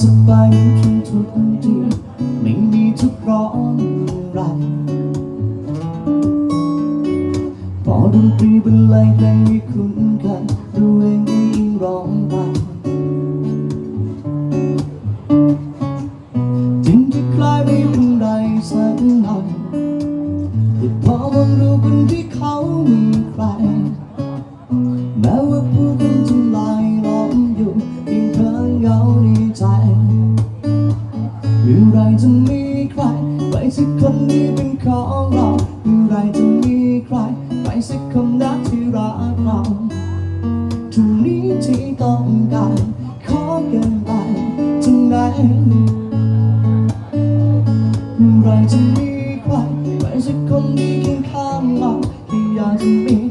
สบายเหมืเพียงทุกเดือนไม่มีทุกร้อนอะไรพอดนตรีบรรเลงเพลมีคุ้นกัน สักคนที่เป็นของเราเมื่อไรจะมีใครใครสักคนรักที่รักเราทุกนี้ที่ต้องการขอเกินไปจึงไหนเมื่อไรจะมีใครใครสักคนที่เคียงข้างเราที่อยากจะมี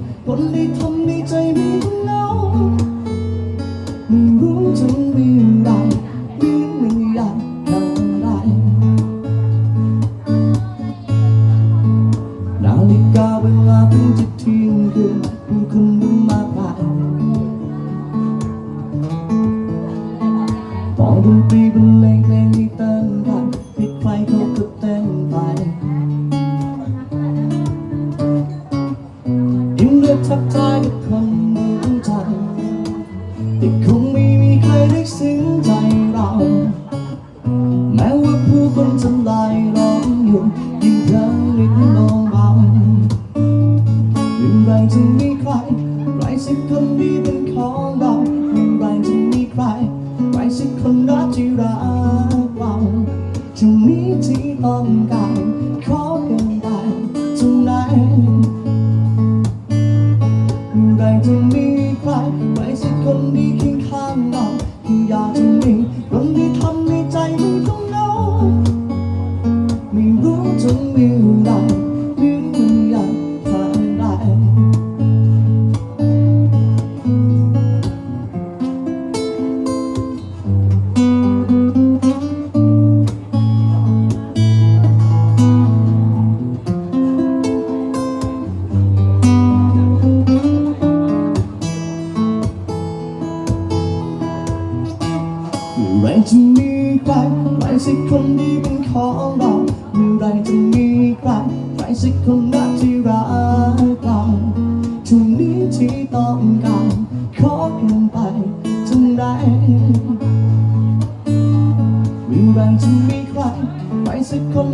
จะที่ยงคืนผู้คนดูมากมายพอดนตรีบรรเลงเพลงที่เต้นกันที่ใครเขาก็เต้นไปยิ้มเลือกทักทายกับคนรู้ใจแต่คงไม่มีใครได้ซึ้งใจเรา รู้จะมีไรหรือมันอยากทำได้เมื่อไรจะมีใครใครสักคนที่เป็นของเรา เมื่อไรจะมีใครใครสักคนรักที่รักเราทุกนี้ที่ต้องการขอเพียงไปจนได้เมื่อไรจะมีใครใครสักคน